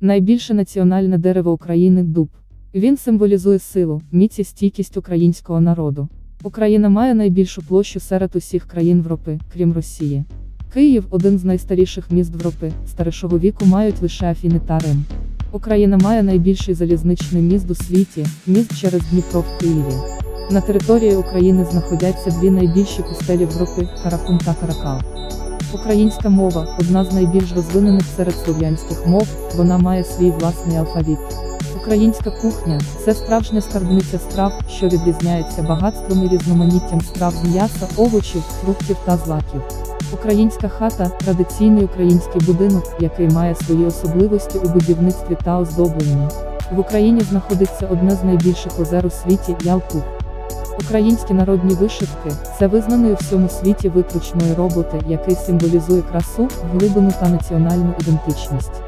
Найбільше національне дерево України дуб. Він символізує силу, міць і стійкість українського народу. Україна має найбільшу площу серед усіх країн Європи, крім Росії. Київ один з найстаріших міст Європи, старішого віку мають лише Афіни та Рим. Україна має найбільший залізничний міст у світі, міст через Дніпро в Києві. На території України знаходяться дві найбільші пустелі Європи Каракум та Каракал. Українська мова одна з найбільш розвинених серед слов'янських мов, вона має свій власний алфавіт. Українська кухня це справжня скарбниця страв, що відрізняється багатством і різноманіттям страв з м'яса, овочів, фруктів та злаків. Українська хата традиційний український будинок, який має свої особливості у будівництві та оздобленні. В Україні знаходиться одне з найбільших озер у світі Ялпух. Українські народні вишивки це визнаний у всьому світі витручної роботи, який символізує красу, глибину та національну ідентичність.